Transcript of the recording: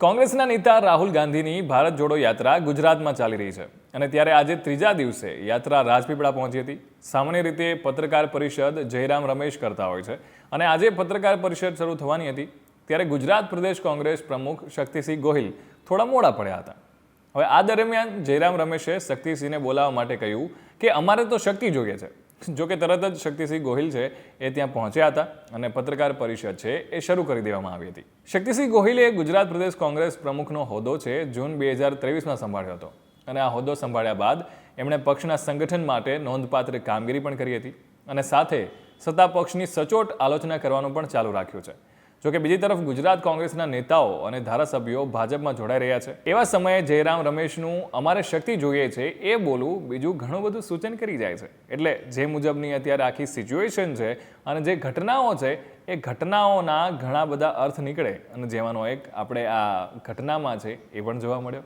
કોંગ્રેસના નેતા રાહુલ ગાંધીની ભારત જોડો યાત્રા ગુજરાતમાં ચાલી રહી છે. અને ત્યારે આજે ત્રીજા દિવસે યાત્રા રાજપીપળા પહોંચી હતી. સામાન્ય રીતે પત્રકાર પરિષદ જયરામ રમેશ કરતા હોય છે. અને આજે પત્રકાર પરિષદ શરૂ થવાની હતી. ત્યારે ગુજરાત પ્રદેશ કોંગ્રેસ પ્રમુખ શક્તિસિંહ ગોહિલ થોડા મોડા પડ્યા હતા. હવે આ દરમિયાન જયરામ રમેશે શક્તિસિંહને બોલાવવા માટે કહ્યું કે અમારે તો શક્તિ જોઈએ છે. જો કે તરત જ શક્તિસિંહ ગોહિલ છે એ ત્યાં પહોંચ્યા હતા અને પત્રકાર પરિષદ છે એ શરૂ કરી દેવામાં આવી હતી. શક્તિસિંહ ગોહિલે ગુજરાત પ્રદેશ કોંગ્રેસ પ્રમુખનો હોદ્દો છે જૂન બે હજાર ત્રેવીસમાં સંભાળ્યો હતો. અને આ હોદ્દો સંભાળ્યા બાદ એમણે પક્ષના સંગઠન માટે નોંધપાત્ર કામગીરી પણ કરી હતી અને સાથે સત્તા પક્ષની સચોટ આલોચના કરવાનું પણ ચાલુ રાખ્યું છે. જોકે બીજી તરફ ગુજરાત કોંગ્રેસના નેતાઓ અને ધારાસભ્યો ભાજપમાં જોડાઈ રહ્યા છે. એવા સમયે જયરામ રમેશનું અમારે શક્તિ જોઈએ છે, એ બોલવું બીજું ઘણું બધું સૂચન કરી જાય છે. એટલે જે મુજબની અત્યારે આખી સિચ્યુએશન છે અને જે ઘટનાઓ છે, એ ઘટનાઓના ઘણા બધા અર્થ નીકળે. અને જેમાંનો એક આપણે આ ઘટનામાં છે, એ પણ જોવા મળ્યો.